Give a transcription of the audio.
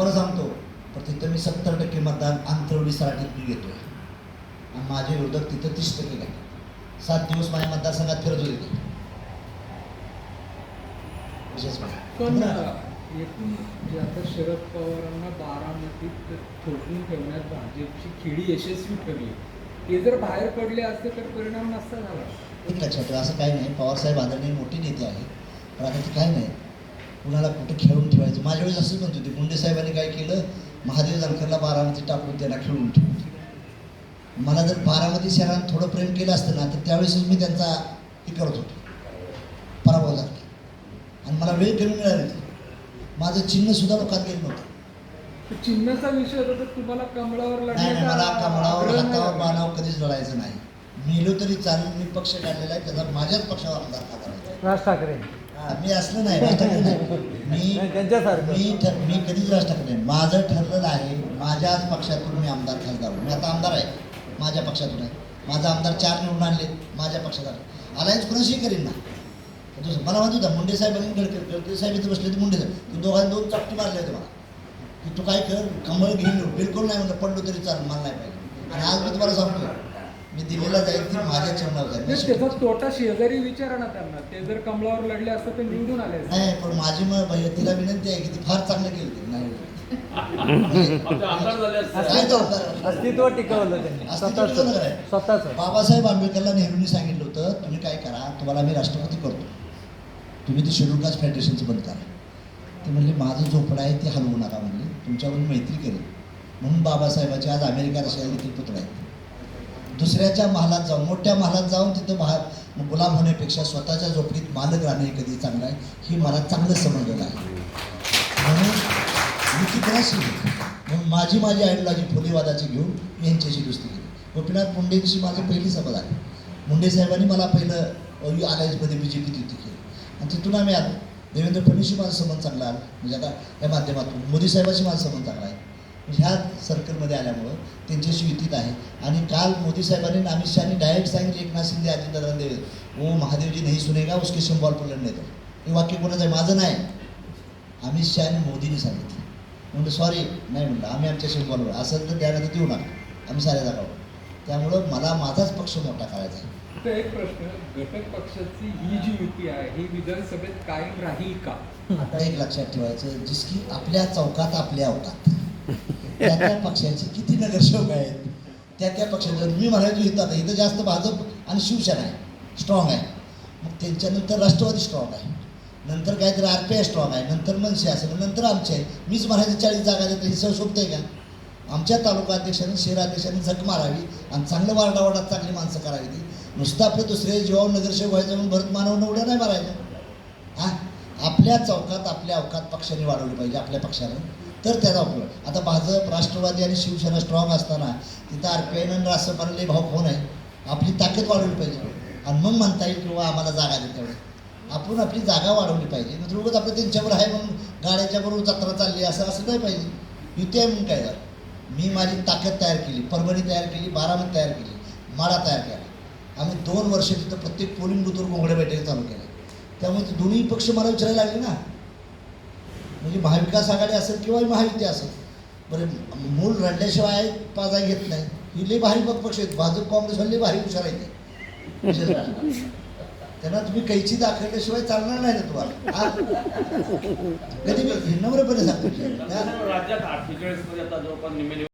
तुम्हाला सांगतो पण तिथं मी सत्तर टक्के मतदान आंतरवली सराटीत मी घेतोय. आणि माझे विरोधक तिथं तीस टक्के घेतात. सात दिवस माझ्या मतदारसंघात फिरत होते ते. विशेष पण म्हणजे. एकूण जे आता शरद पवारांना बारामतीत थोपवून ठेवण्यात भाजपची खेळी यशस्वी ठरली. ते जर बाहेर पडले असते तर परिणाम नसता झाला. एक लक्षात ठेवा असं काही नाही. पवारसाहेब आदरणीय मोठी नेते आहे पण आता ते काय नाही. कुणाला कुठं खेळून ठेवायचं? माझ्या वेळेस असंच म्हणत होते मुंडे साहेबांनी काय केलं? महादेव जानकरला बारामती टाकून त्यांना खेळून ठेवलं. मला जर बारामती शहरात थोडं प्रेम केलं असतं ना तर त्यावेळेसच मी त्यांचा हे करत होतो. पराभव झाला. आणि मला वेळ कमी मिळाली होती. माझं चिन्ह सुद्धा लोकात गेलं नव्हतं. चिन्हाचा विषय होता तर तुम्हाला कमळावर नाही मला कमळावर हातावर. बाणावर कधीच लढायचं नाही. मेलो तरी चालेल मी पक्ष काढलेला आहे त्याचा माझ्याच पक्षावर आमदार करायचा राज ठाकरे. मी असलं नाही राज ठाकरे नाही. मी. मी मी कधीच राज ठाकरे नाही. माझं ठरलेलं आहे माझ्याच पक्षातून मी आमदार खासदार. मी आता आमदार आहे माझ्या पक्षातून आहे. माझा आमदार चार निवडून आणले माझ्या पक्षात आले. अलायन्स कुणाशी करीन ना. दुसरं मला म्हणत होता मुंडे साहेब आणि गडकरी गडकरी साहेब इथे बसले मुंडे साहेब. ते दोघांनी दोन चपटी मारले होते मला. की तू काय कर कमळ घेऊन बिलकुल नाही म्हणलं पडलो तरी चालेल मला नाही पाहिजे. आणि आज मी तुम्हाला सांगतो मी दिल्लीला जाईल ती माझ्या चरणावर जाईल. त्याचा तोटा शेजारी विचारा ना त्यांना. ते जर कमळावर लढले असते तर निवडून आले असते. नाही पण माझी भैया तिला विनंती आहे की ती फार चांगलं केलं ती नाही. आमचे आमदार झाले असते काय तो आमदार? अस्तित्व टिकवलं त्यांनी. अस्तित्व टिकवलं काय? स्वतःच. बाबासाहेब आंबेडकरला नेहरूंनी सांगितलं होतं तुम्ही काय करा तुम्हाला मी राष्ट्रपती करतो. तुम्ही ते शेड्यूल कास्ट फेडरेशनचं बंद करा ते म्हणले माझं झोपडं आहे ते हलवू नका म्हणले. तुमच्यावर मी मैत्री करेन. म्हणून बाबासाहेबाचे आज अमेरिका रशियाला देखील पुतळे आहेत. दुसऱ्याच्या महालात जाऊन मोठ्या महालात जाऊन तिथं महा गुलाम होण्यापेक्षा स्वतःच्या झोपडीत मालक राहणे कधी चांगलं आहे. हे मला चांगलं समजलेलं आहे. म्हणून मी ती म्हणून माझी माझी आयडिओलॉजी फुलेवादाची घेऊन मी यांच्याशी दुसरी केली. गोपीनाथ मुंडेंशी माझी पहिली सभा झाली. मुंडे साहेबांनी मला पहिलं अलायन्समध्ये बी जे पी युती केली. आणि तिथून आम्ही आलो. देवेंद्र फडणवीसशी माझा संबंध चांगला आला. म्हणजे आता या माध्यमातून मोदी साहेबांशी माझा संबंध चांगला आहे. ह्या सर्कलमध्ये आल्यामुळं त्यांच्याशी युतीत आहे. आणि काल मोदी साहेबांनी अमित शहानी डायरेक्ट सांगितले एकनाथ शिंदे अजितदादा देवे ओ महादेवजी नाही सुनेगा उसके सिंबॉल पर लढणे तर. हे वाक्य कोणाचं आहे? माझं नाही. अमित शहा आणि मोदींनी सांगितलं. म्हणलं सॉरी नाही म्हणलं आम्ही आमच्या सिंबॉलवर असं तर द्यायला देऊ नका. आम्ही साऱ्या जागावर त्यामुळं मला माझाच पक्ष मोठा करायचा आहे. तर एक प्रश्न घटक पक्षाची ही जी युती आहे ही विधानसभेत कायम राहील का? आता एक लक्षात ठेवायचं जिसकी आपल्या चौकात आपल्या अवकात त्या त्या पक्षाचे. किती नगरसेवक आहेत? त्या त्या पक्षाचे. मी म्हणायचो इथं आता इथं जास्त भाजप आणि शिवसेना आहे. स्ट्रॉंग आहे. मग त्यांच्यानंतर राष्ट्रवादी स्ट्रॉंग आहे. नंतर काहीतरी आर पी आय स्ट्रॉंग आहे. नंतर मनसे असेल. नंतर आमचे आहे. मीच म्हणायचं चाळीस जागा देतो ही सव शोभतंय का? आमच्या तालुका अध्यक्षांनी शहराध्यक्षांनी झक मारावी आणि चांगलं वारडावाडात चांगली माणसं करावी ती. नुसतं आपले दुसरे जीवावर नगरसेवक व्हायचं म्हणून भरत मानवनं उड्या नाही मारायचं हा? आपल्या चौकात आपल्या अवकात पक्षाने वाढवली पाहिजे आपल्या पक्षानं. तर त्याचा उपयोग आता भाजप राष्ट्रवादी आणि शिवसेना स्ट्रॉंग असताना तिथं आर पी आयनं राष्ट्रपाला लई भाव होऊ आहे? आपली ताकद वाढवली पाहिजे. आणि मग म्हणता येईल किंवा आम्हाला जागा देत तेवढे. आपण आपली जागा वाढवली पाहिजे. नंतर उगाच आपलं त्यांच्यावर आहे म्हणून गाड्याच्या बरोबर जत्रा चालली असं असं नाही पाहिजे. युती आहे म्हणून काय झालं? मी माझी ताकद तयार केली परभणी तयार केली बारामती तयार केली माळा तयार केला. आम्ही दोन वर्ष तिथं प्रत्येक पोलिंग बूथवर घोंगड्या बैठक चालू केल्या त्यामुळे दोन्ही पक्ष मला विचारायला लागले ना. म्हणजे महाविकास आघाडी असेल किंवा महायुती असेल बरं मूल रडल्याशिवाय पाजा घेत नाही. ही लई भारी पक्ष आहेत. भाजप काँग्रेसवाले लई भारी हुशार आहे. त्यांना तुम्ही कैची दाखवल्याशिवाय चालणार नाही ना तुम्हाला? कधी नम्रपणे सांगतो.